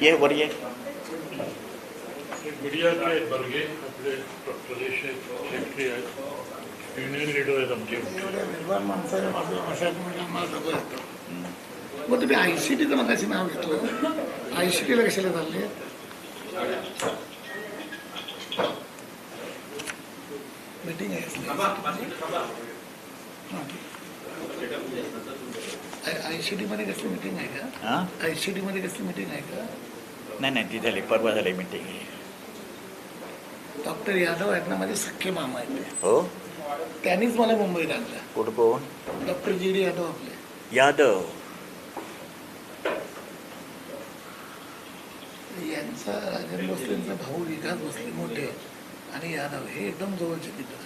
ये वर ये मीडिया काय आहेत बर्गे आपले प्र- प्रदेश सेक्रेटरी आहेत युनियन लीडर आहेत आमचे निर्माण माणसाच्या बाजूला भाषात म्हणजे आम्हाला सगळं येतं मग तुम्ही आय सी टीचं मगाशी नाव घेतलं आय सी टीला कशाला चालले आय सी टी मध्ये कसली मीटिंग आहे का? हां? आय सी टी मध्ये कसली मीटिंग आहे का? नाही नाही ती झाली परवा झाली मीटिंग डॉक्टर यादव आहेत ना माझे सख्खे मामा आहेत ते. हो? त्यांनीच मला मुंबईत आणलं. कोण कोण? डॉक्टर जी डी यादव आपले. यादव. यांचा राजन भोसलेंचा भाऊ विकास भोसले मोठे. आणि यादव हे एकदम जवळचे मित्र.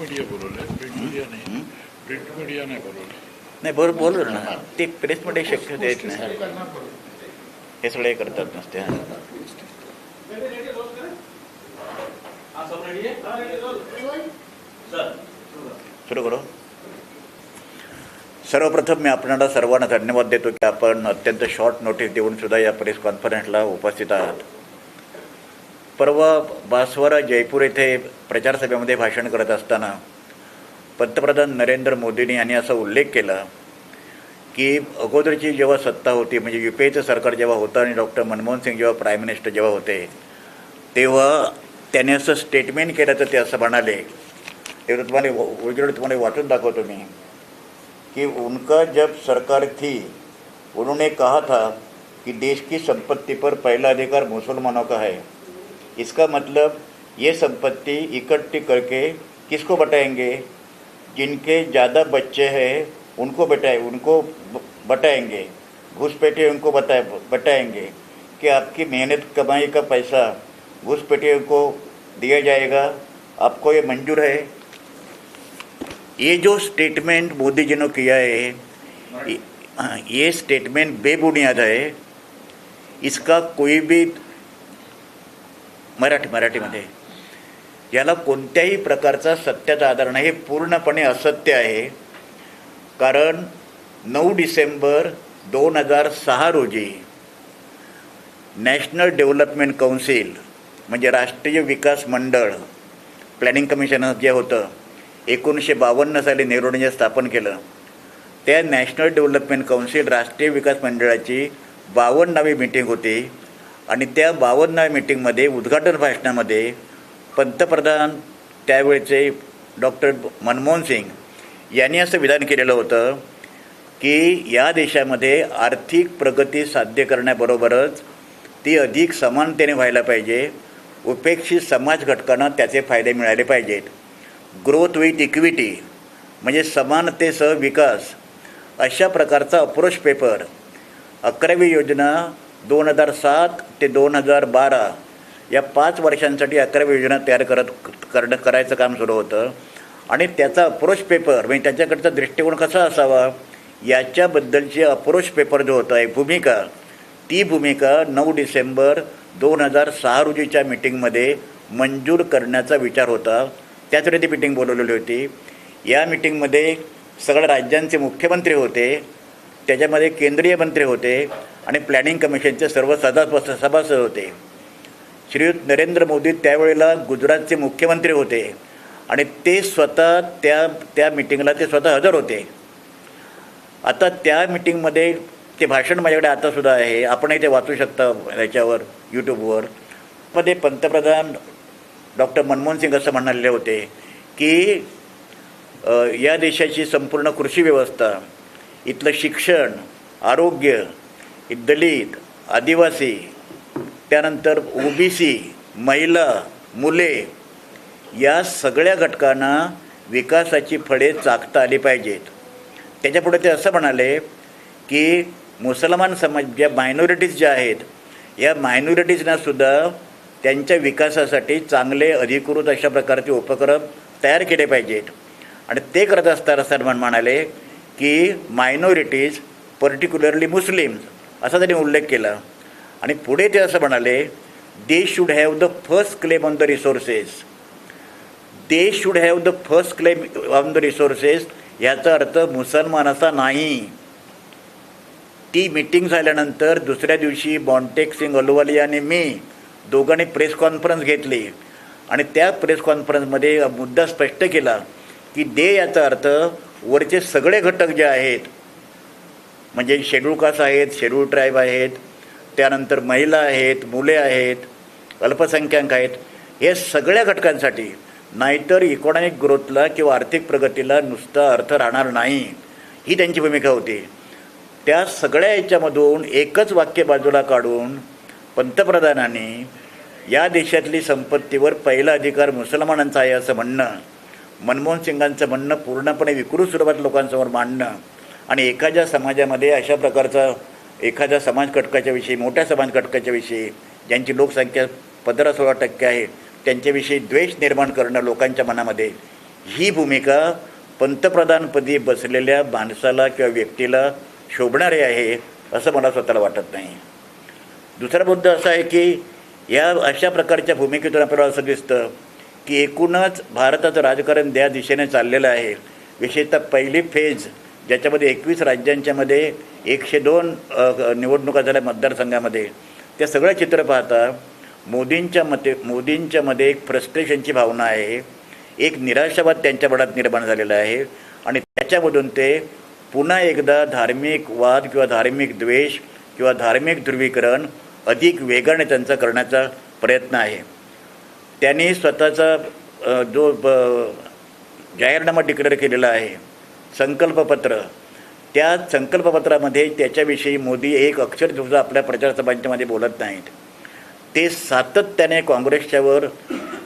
मीडिया बोलवले प्रिंट मीडिया नाही. प्रिंट मीडिया नाही बोलवले नाही बरोबर बोललो ना. ते प्रेसमध्ये शक्य देत नाही. हे सगळे करतात नसते हां. सुरू करू. सर्वप्रथम मी आपल्याला सर्वांना धन्यवाद देतो की आपण अत्यंत शॉर्ट नोटीस देऊन सुद्धा या प्रेस कॉन्फरन्सला उपस्थित आहात. परवा बासवारा जयपूर येथे प्रचारसभेमध्ये भाषण करत असताना पंतप्रधान नरेंद्र मोदींनी यांनी असा उल्लेख केला की अगोदरची जेव्हा सत्ता होती म्हणजे यू पी एचं सरकार जेव्हा होतं आणि डॉक्टर मनमोहन सिंग जेव्हा प्राईम मिनिस्टर जेव्हा होते तेव्हा त्याने असं स्टेटमेंट केलं तर ते असं म्हणाले तेव्हा तुम्हाला उजळ तुम्हाला वाचून दाखवतो मी कि उनका जब सरकार थी उन्होंने कहा था कि देश की संपत्ति पर पहला अधिकार मुसलमानों का है। इसका मतलब ये संपत्ति इकट्ठी करके किसको बटाएँगे? जिनके ज़्यादा बच्चे हैं उनको बटाए उनको बटाएँगे। घुसपैठे उनको बताए बटाएँगे कि आपकी मेहनत कमाई का पैसा घुसपैठियों को दिया जाएगा। आपको ये मंजूर है? ये जो स्टेटमेंट मोदी जी ने किया है हाँ, ये स्टेटमेंट बेबुनियाद है। इसका कोई भी मराठी मराठीमध्ये. याला कोणत्याही प्रकारचा सत्याचा आधार नाही. हे पूर्णपणे असत्य आहे. कारण नऊ डिसेंबर दोन हजार सहा रोजी नॅशनल डेव्हलपमेंट कौन्सिल म्हणजे राष्ट्रीय विकास मंडळ प्लॅनिंग कमिशन जे होतं एकोणीसशे बावन्न साली नेहरूने जे स्थापन केलं. त्या नॅशनल डेव्हलपमेंट कौन्सिल राष्ट्रीय विकास मंडळाची बावन्नावी मीटिंग होती. आणि त्या बावन्नाव्या मीटिंगमध्ये उद्घाटन भाषणामध्ये पंतप्रधान त्यावेळचे डॉक्टर मनमोहन सिंग यांनी असं विधान केलेलं होतं की या देशामध्ये आर्थिक प्रगती साध्य करण्याबरोबरच ती अधिक समानतेने व्हायला पाहिजे. उपेक्षित समाज घटकांना त्याचे फायदे मिळाले पाहिजेत. ग्रोथ विथ इक्विटी म्हणजे समानतेसह विकास अशा प्रकारचा अप्रोच पेपर अकरावी योजना दोन हजार सात ते दोन हजार बारा या पाच वर्षांसाठी अकरावी योजना तयार करत करणं करायचं काम सुरू होतं. आणि त्याचा अप्रोच पेपर म्हणजे त्याच्याकडचा दृष्टिकोन कसा असावा याच्याबद्दलची अप्रोच पेपर जो होता आहे भूमिका ती भूमिका नऊ डिसेंबर दोन हजार सहा रोजीच्या मिटिंगमध्ये मंजूर करण्याचा विचार होता. त्याचवेळी ती मिटिंग बोलवलेली होती. या मिटिंगमध्ये सगळ्या राज्यांचे मुख्यमंत्री होते. त्याच्यामध्ये केंद्रीय मंत्री होते. आणि प्लॅनिंग कमिशनचे सर्व सदा सभासद होते. श्रीयुत नरेंद्र मोदी त्यावेळेला गुजरातचे मुख्यमंत्री होते. आणि ते स्वतः त्या त्या मिटिंगला ते स्वतः हजर होते. आता त्या मिटिंगमध्ये ते भाषण माझ्याकडे आतासुद्धा आहे. आपणही ते वाचू शकता याच्यावर यूट्यूबवर मध्ये पंतप्रधान डॉक्टर मनमोहन सिंग असं म्हणाले होते की या देशाची संपूर्ण कृषी व्यवस्था इथलं शिक्षण आरोग्य दलित आदिवासी त्यानंतर ओबीसी महिला मुले या सगळ्या घटकांना विकासाची फळे चाकता आली पाहिजेत. त्याच्यापुढे ते असं म्हणाले की मुसलमान समाज ज्या मायनॉरिटीज ज्या आहेत या मायनॉरिटीजनासुद्धा त्यांच्या विकासासाठी चांगले अधिकृत अशा प्रकारचे उपक्रम तयार केले पाहिजेत. आणि ते करत असताना सलमान म्हणाले की मायनॉरिटीज पर्टिक्युलरली मुस्लिम्स असा त्यांनी उल्लेख केला. आणि पुढे ते असं म्हणाले they should have the first claim on the resources they should have the first claim on the resources याचा अर्थ मुसलमान असा नाही. ती मिटिंग झाल्यानंतर दुसऱ्या दिवशी बॉन्टेक सिंग अलवालिया आणि मी दोघांनी प्रेस कॉन्फरन्स घेतली. आणि त्या प्रेस कॉन्फरन्समध्ये मुद्दा स्पष्ट केला की दे याचा अर्थ वरचे सगळे घटक जे आहेत म्हणजे शेड्यूल कास्ट आहेत शेड्यूल ट्राईब आहेत त्यानंतर महिला आहेत मुले आहेत अल्पसंख्याक आहेत हे सगळ्या घटकांसाठी नाहीतर इकॉनॉमिक ग्रोथला किंवा आर्थिक प्रगतीला नुसता अर्थ राहणार नाही ही त्यांची भूमिका होती. त्या सगळ्या याच्यामधून एकच वाक्य बाजूला काढून पंतप्रधानांनी या देशातली संपत्तीवर पहिला अधिकार मुसलमानांचा आहे असं म्हणणं मनमोहन सिंगांचं म्हणणं पूर्णपणे विकृत स्वरूपात लोकांसमोर मांडणं आणि एखाद्या समाजामध्ये अशा प्रकारचा एखाद्या समाज घटकाच्या विषयी मोठ्या समाज घटकाच्या विषयी ज्यांची लोकसंख्या पंधरा सोळा टक्के आहे त्यांच्याविषयी द्वेष निर्माण करणं लोकांच्या मनामध्ये ही भूमिका पंतप्रधानपदी बसलेल्या माणसाला किंवा व्यक्तीला शोभणारे आहे असं मला स्वतःला वाटत नाही. दुसरा मुद्दा असा आहे की या अशा प्रकारच्या भूमिकेतून आपल्याला असं दिसतं की एकूणच भारताचं राजकारण त्या दिशेने चाललेलं आहे. विशेषतः पहिली फेज ज्याच्यामध्ये एकवीस राज्यांच्यामध्ये एकशे दोन निवडणुका झाल्या मतदारसंघामध्ये. त्या सगळं चित्र पाहता मोदींच्या मते मोदींच्या मध्ये एक फ्रस्ट्रेशनची भावना आहे. एक निराशावाद त्यांच्या मनात निर्माण झालेला आहे. आणि त्याच्यामधून ते पुन्हा एकदा धार्मिक वाद किंवा धार्मिक द्वेष किंवा धार्मिक ध्रुवीकरण अधिक वेगाने त्यांचा करण्याचा प्रयत्न आहे. त्यांनी स्वतःचा जो ब- जाहीरनामा डिक्लेअर केलेला आहे. संकल्पपत्र. त्या संकल्पपत्रामध्ये त्याच्याविषयी मोदी एक अक्षर सुद्धा आपल्या प्रचारसभांच्यामध्ये बोलत नाहीत. ते सातत्याने काँग्रेसच्यावर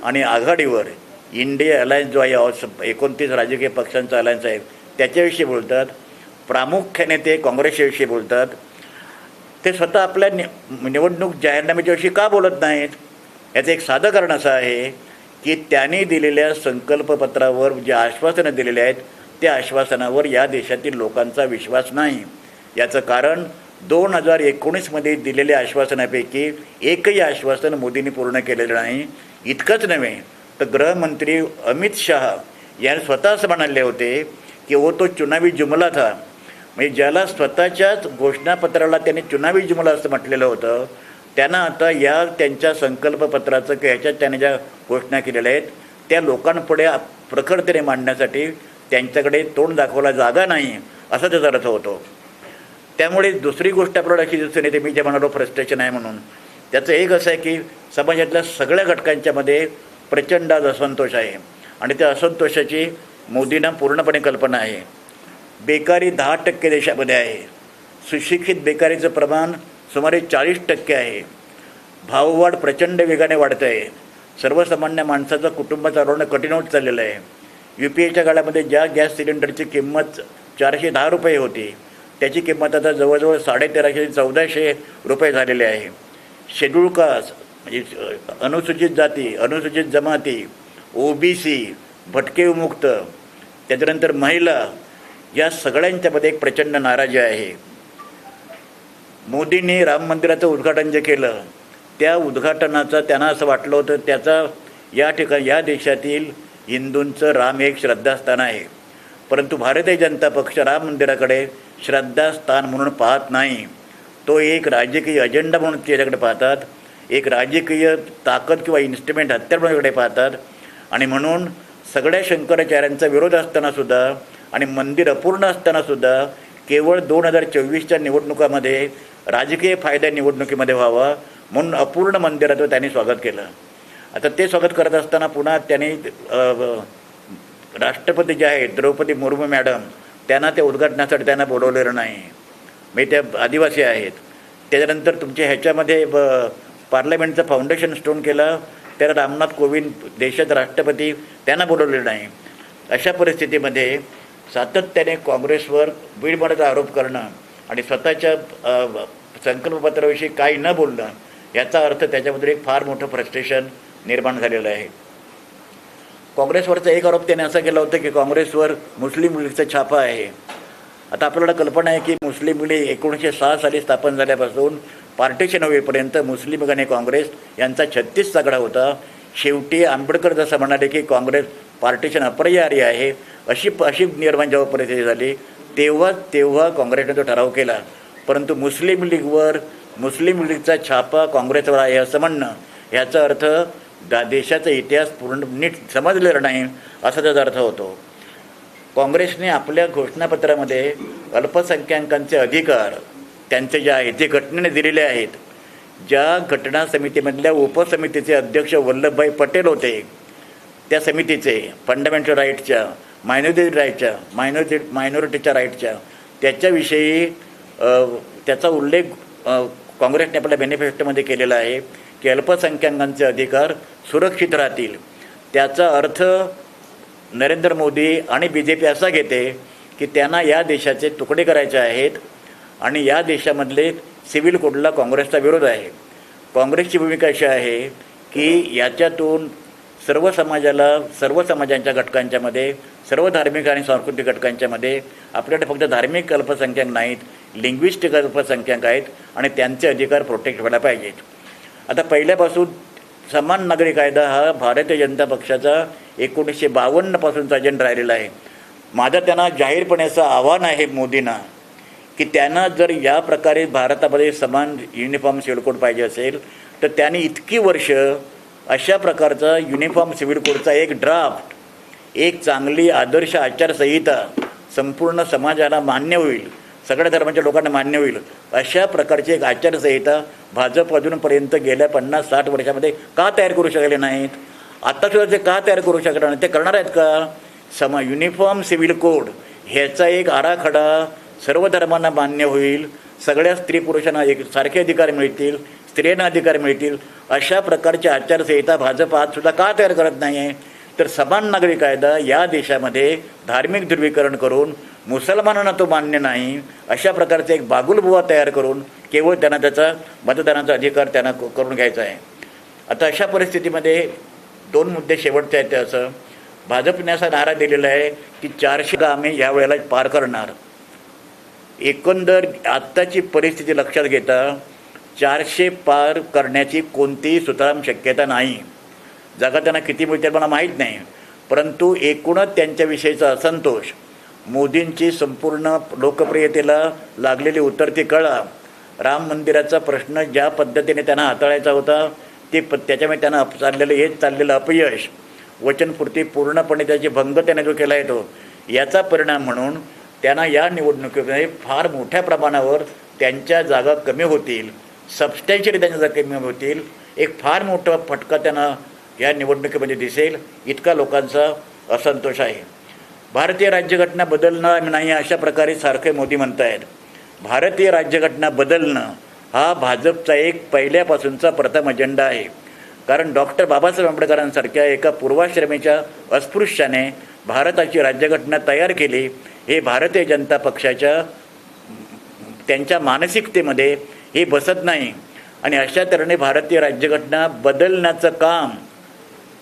आणि आघाडीवर इंडिया अलायन्स जो आहे एकोणतीस राजकीय पक्षांचा अलायन्स आहे त्याच्याविषयी बोलतात. प्रामुख्याने ते काँग्रेसच्याविषयी बोलतात. ते स्वतः आपल्या नि निवडणूक जाहीरनाम्याच्याविषयी का बोलत नाहीत? याचं एक साधं कारण असं आहे की त्यांनी दिलेल्या संकल्पपत्रावर जे आश्वासनं दिलेले आहेत त्या आश्वासनावर या देशातील लोकांचा विश्वास नाही. याचं कारण दोन हजार एकोणीसमध्ये दिलेल्या आश्वासनापैकी एकही आश्वासन मोदींनी पूर्ण केलेलं नाही. इतकंच नव्हे तर गृहमंत्री अमित शहा यांनी स्वतः असं म्हणाले होते की वो तो चुनावी जुमला था. म्हणजे ज्याला स्वतःच्याच घोषणापत्राला त्यांनी चुनावी जुमला असं म्हटलेलं होतं त्यांना आता या त्यांच्या संकल्पपत्राचं किंवा ह्याच्यात त्याने ज्या घोषणा केलेल्या आहेत त्या लोकांपुढे प्रखरतेने मांडण्यासाठी त्यांच्याकडे तोंड दाखवायला जागा नाही असा त्याचा अर्थ होतो. त्यामुळे दुसरी गोष्ट आपल्याला अशी दिसून येते मी जे म्हणालो फ्रस्ट्रेशन आहे म्हणून. त्याचं एक असं आहे की समाजातल्या सगळ्या घटकांच्यामध्ये प्रचंड आज असंतोष आहे. आणि त्या असंतोषाची मोदींना पूर्णपणे कल्पना आहे. बेकारी दहा टक्के देशामध्ये आहे. सुशिक्षित बेकारीचं प्रमाण सुमारे चाळीस टक्के आहे. भाववाढ प्रचंड वेगाने वाढत आहे सर्वसामान्य माणसाचं कुटुंब चालवणं कठीण होत चाललेलं आहे. यू पी एच्या काळामध्ये ज्या गॅस सिलेंडरची किंमत चारशे दहा रुपये होती त्याची किंमत आता जवळजवळ साडेतेराशे चौदाशे रुपये झालेले आहे. शेड्यूल कास्ट म्हणजे अनुसूचित जाती अनुसूचित जमाती ओ बी सी भटके मुक्त त्याच्यानंतर महिला या सगळ्यांच्यामध्ये एक प्रचंड नाराजी आहे. मोदींनी राम मंदिराचं उद्घाटन जे केलं त्या उद्घाटनाचं त्यांना असं वाटलं होतं त्याचा या ठिकाणी या देशातील हिंदूंचं राम एक श्रद्धास्थान आहे. परंतु भारतीय जनता पक्ष राम मंदिराकडे श्रद्धास्थान म्हणून पाहत नाही. तो एक राजकीय अजेंडा म्हणून त्याच्याकडे पाहतात एक राजकीय ताकद किंवा इन्स्ट्रुमेंट हत्यार म्हणून पाहतात आणि म्हणून सगळ्या शंकराचार्यांचा विरोध असतानासुद्धा आणि मंदिर अपूर्ण असतानासुद्धा केवळ दोन हजार चोवीसच्या निवडणुकामध्ये राजकीय फायदा निवडणुकीमध्ये व्हावा म्हणून अपूर्ण मंदिराचं त्यांनी स्वागत केलं. आता ते स्वागत करत असताना पुन्हा त्यांनी राष्ट्रपती जे आहेत द्रौपदी मुर्मू मॅडम त्यांना ते उद्घाटनासाठी त्यांना बोलवलेलं नाही. मी त्या आदिवासी आहेत. त्याच्यानंतर तुमच्या ह्याच्यामध्ये ब पार्लमेंटचं फाउंडेशन स्टोन केलं. तर रामनाथ कोविंद देशाचे राष्ट्रपती त्यांना बोलवलेलं नाही. अशा परिस्थितीमध्ये सातत्याने काँग्रेसवर बीडमडाचा आरोप करणं आणि स्वतःच्या संकल्पपत्राविषयी काही न बोलणं याचा अर्थ त्याच्यामध्ये एक फार मोठं फ्रस्ट्रेशन निर्माण झालेलं आहे. काँग्रेसवरचा एक आरोप त्याने असा केला होता की काँग्रेसवर मुस्लिम लीगचा छापा आहे. आता आपल्याला कल्पना आहे की मुस्लिम लीग एकोणीसशे सहा साली स्थापन झाल्यापासून पार्टीशन होईपर्यंत मुस्लिम लीग आणि काँग्रेस यांचा छत्तीस तगडा होता. शेवटी आंबेडकर जसं म्हणाले की काँग्रेस पार्टीशन अपरिहार्य आहे अशी अशी निर्माण जेव्हा परिस्थिती झाली तेव्हा तेव्हा काँग्रेसने तो ठराव केला. परंतु मुस्लिम लीगवर मुस्लिम लीगचा छापा काँग्रेसवर आहे असं म्हणणं ह्याचा अर्थ दा देशाचा इतिहास पूर्ण नीट समजलेला नाही असा त्याचा अर्थ होतो. काँग्रेसने आपल्या घोषणापत्रामध्ये अल्पसंख्याकांचे अधिकार त्यांचे जे आहेत जे घटनेने दिलेले आहेत ज्या घटना समितीमधल्या उपसमितीचे अध्यक्ष वल्लभभाई पटेल होते त्या समितीचे फंडामेंटल राईटच्या मायनॉरिटी राईटच्या मायनॉरिटी मायनॉरिटीच्या राईटच्या त्याच्याविषयी त्याचा उल्लेख काँग्रेसने आपल्या बेनिफिस्टोमध्ये केलेला आहे. की अल्पसंख्याकांचे अधिकार सुरक्षित राहतील. त्याचा अर्थ नरेंद्र मोदी आणि बी जे पी असा घेते की त्यांना या देशाचे तुकडे करायचे आहेत आणि या देशामधले सिव्हिल कोडला काँग्रेसचा विरोध आहे. काँग्रेसची भूमिका अशी आहे की याच्यातून सर्व समाजाला सर्व समाजांच्या घटकांच्यामध्ये सर्व धार्मिक आणि सांस्कृतिक घटकांच्यामध्ये आपल्याकडे फक्त धार्मिक अल्पसंख्याक नाहीत लिंग्विस्टिक अल्पसंख्याक आहेत आणि त्यांचे अधिकार प्रोटेक्ट व्हायला पाहिजेत. आता पहिल्यापासून समान नागरी कायदा हा भारतीय जनता पक्षाचा एकोणीसशे बावन्नपासूनचा अजेंडा राहिलेला आहे. माझं त्यांना जाहीरपणे असं आव्हान आहे मोदींना की त्यांना जर या प्रकारे भारतामध्ये समान युनिफॉर्म सिव्हिल कोड पाहिजे असेल तर त्यांनी इतकी वर्ष अशा प्रकारचा युनिफॉर्म सिव्हिल कोडचा एक ड्राफ्ट एक चांगली आदर्श आचारसंहिता संपूर्ण समाजाला मान्य होईल. सगळ्या धर्माच्या लोकांना मान्य होईल. अशा प्रकारची एक आचारसंहिता भाजप अजूनपर्यंत गेल्या पन्नास साठ वर्षामध्ये का तयार करू शकले नाहीत? आत्तासुद्धा ते का तयार करू शकणार नाही ते करणार आहेत का? समा युनिफॉर्म सिव्हिल कोड ह्याचा एक आराखडा सर्व धर्मांना मान्य होईल. सगळ्या स्त्री पुरुषांना एक सारखे अधिकार मिळतील स्त्रियांना अधिकार मिळतील. अशा प्रकारची आचारसंहिता भाजप आजसुद्धा का तयार करत नाही आहे तर समान नागरी कायदा या देशामध्ये धार्मिक ध्रुवीकरण करून मुसलमानांना तो मान्य नाही. अशा प्रकारचा एक बागुलबुवा तयार करून केवळ त्यांना त्याचा मतदानाचा अधिकार त्यांना क- करून घ्यायचा आहे. आता अशा परिस्थितीमध्ये दोन मुद्दे शेवटचे आहेत त्याचं. असं भाजपने असा नारा दिलेला आहे की चारशे आम्ही या वेळेला पार करणार. एकंदर आत्ताची परिस्थिती लक्षात घेता चारशे पार करण्याची कोणतीही सुतराम शक्यता नाही. जागा त्यांना किती मिळते मला माहीत नाही. परंतु एकूणच त्यांच्याविषयीचा असंतोष मोदींची संपूर्ण लोकप्रियतेला लागलेली उतरती कळा. राम मंदिराचा प्रश्न ज्या पद्धतीने त्यांना हाताळायचा होता ते प त्याच्यामुळे त्यांना अप चाललेलं हेच चाललेलं अपयश. वचनपूर्ती पूर्णपणे त्याची भंग त्याने जो केला येतो याचा परिणाम म्हणून त्यांना या निवडणुकीमध्ये फार मोठ्या प्रमाणावर त्यांच्या जागा कमी होतील. सबस्टॅन्शियली त्यांच्या जागा कमी होतील. एक फार मोठा फटका त्यांना या निवडणुकीमध्ये दिसेल. इतका लोकांचा असंतोष आहे. भारतीय राज्यघटना बदलणार नाही अशा प्रकारे सारखे मोदी म्हणत आहेत भारतीय राज्यघटना बदलणं हा भाजपचा एक पहिल्यापासूनचा प्रथम अजेंडा आहे. कारण डॉक्टर बाबासाहेब आंबेडकरांसारख्या एका पूर्वाश्रमीच्या अस्पृश्याने भारताची राज्यघटना तयार केली हे भारतीय जनता पक्षाच्या त्यांच्या मानसिकतेमध्ये हे बसत नाही. आणि अशा तऱ्हेने भारतीय राज्यघटना बदलण्याचं काम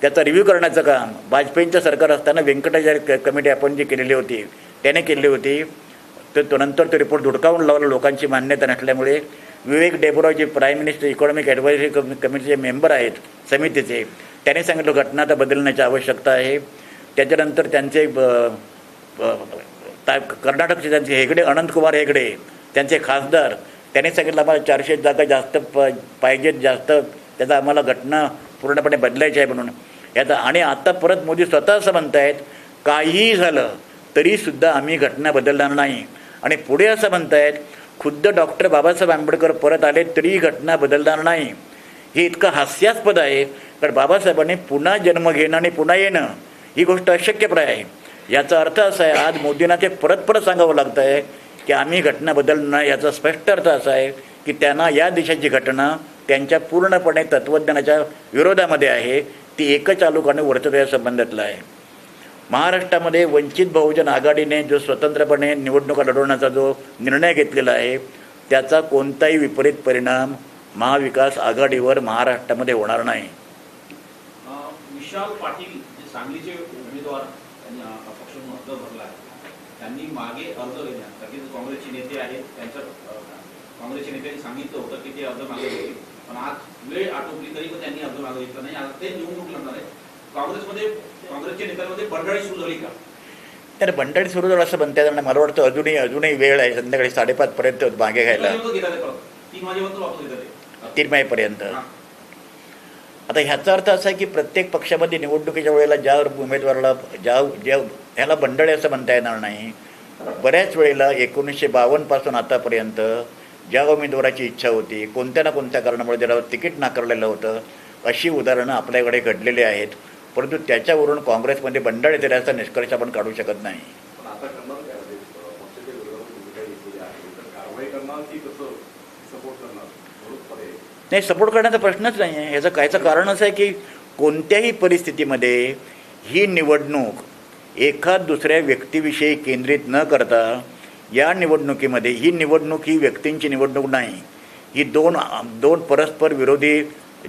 त्याचा रिव्ह्यू करण्याचं काम. वाजपेयींचं सरकार असताना व्यंकटाचार्य क- कमिटी आपण जी केलेली होती त्याने केली होती. तर तो नंतर तो रिपोर्ट धुडकावून लावला लोकांची मान्यता नसल्यामुळे. विवेक डेबोराव जे prime minister economic advisory committee member आहेत समितीचे. त्याने सांगितलं घटना आता बदलण्याची आवश्यकता आहे. त्याच्यानंतर त्यांचे ब- कर्नाटकचे त्यांचे हेगडे अनंतकुमार हेगडे त्यांचे खासदार. त्यांनी सांगितलं आम्हाला चारशे जागा जास्त प पाहिजेत जास्त त्याचा आम्हाला घटना पूर्णपणे बदलायचे आहे म्हणून. याचा आणि आता परत मोदी स्वतः असं म्हणत आहेत काहीही झालं तरीसुद्धा आम्ही घटना बदलणार नाही. आणि पुढे असं म्हणत आहेत खुद्द डॉक्टर बाबासाहेब आंबेडकर परत आले तरी घटना बदलणार नाही. हे इतकं हास्यास्पद आहे कारण बाबासाहेबांनी पुन्हा जन्म घेणं आणि पुन्हा येणं ही गोष्ट अशक्यप्राय आहे. याचा अर्थ असा आहे आज मोदींना ते परत परत सांगावं लागतं आहे की आम्ही घटना बदलणं याचा स्पष्ट अर्थ असा आहे की त्यांना या देशाची घटना त्यांच्या पूर्णपणे तत्त्वज्ञानाच्या विरोधामध्ये आहे ती एकच चालू करणे वर्तव्या संबंधातलं आहे. महाराष्ट्रामध्ये वंचित बहुजन आघाडीने जो स्वतंत्रपणे निवडणुका लढवण्याचा जो निर्णय घेतलेला आहे त्याचा कोणताही विपरीत परिणाम महाविकास आघाडीवर महाराष्ट्रामध्ये होणार नाही. विशाल पाटील सांगलीचे उमेदवार त्यांनी अर्ज भरला त्यांनी मागे अर्ज घेण्यात काँग्रेसचे नेते आहेत त्यांच्या काँग्रेसचे नेत्यांनी सांगितलं होतं की ते अर्ज मागे पण आज वेळ आटोपली तरी पण त्यांनी अर्ज मागे घेतला नाही. आता ते निवडणूक लढणार आहे. काँग्रेसमध्ये काँग्रेसच्या नेत्यांमध्ये बंडाळी सुरू झाली का? तर बंडाळी सुरू झालं असं म्हणता येणार मला वाटतं अजूनही अजूनही वेळ आहे. संध्याकाळी साडेपाचपर्यंत मागे घ्यायला. तीन वाजेपर्यंत घेतात ते परत. तीन वाजेपर्यंत वापस घेतात ते तीन मेपर्यंत हां. आता ह्याचा अर्थ असा आहे की प्रत्येक पक्षामध्ये निवडणुकीच्या वेळेला ज्या उमेदवाराला ज्या ज्या ह्याला बंडळे असं म्हणता येणार नाही. बऱ्याच वेळेला एकोणीसशे बावन्नपासून आतापर्यंत ज्या उमेदवाराची इच्छा होती कोणत्या ना कोणत्या कारणामुळे ज्याला तिकीट नाकारलेलं होतं अशी उदाहरणं आपल्याकडे घडलेली आहेत. परंतु त्याच्यावरून काँग्रेसमध्ये बंडाळ येते निष्कर्ष आपण काढू शकत नाही. नाही सपोर्ट करण्याचा प्रश्नच नाही आहे. ह्याचं कायचं कारण असं आहे की कोणत्याही परिस्थितीमध्ये ही निवडणूक एखाद दुसऱ्या व्यक्तीविषयी केंद्रित न करता या निवडणुकीमध्ये ही निवडणूक ही व्यक्तींची निवडणूक नाही. ही दोन दोन परस्पर विरोधी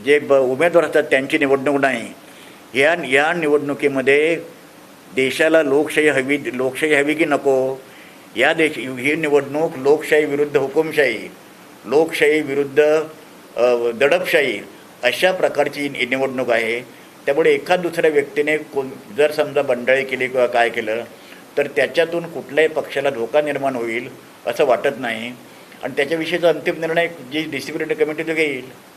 जे ब उमेदवार असतात त्यांची निवडणूक नाही. या या निवडणुकीमध्ये देशाला लोकशाही हवी लोकशाही हवी की नको? या देश ही निवडणूक लोकशाही विरुद्ध हुकुमशाही लोकशाही विरुद्ध दडपशाही अशा प्रकारची निवडणूक आहे. त्यामुळे एखाद दुसऱ्या व्यक्तीने कोण जर समजा बंडाळी केली किंवा काय केलं तर त्याच्यातून कुठल्याही पक्षाला धोका निर्माण होईल असं वाटत नाही. आणि त्याच्याविषयीचा अंतिम निर्णय जी डिसिप्लिनरी कमिटी तो घेईल.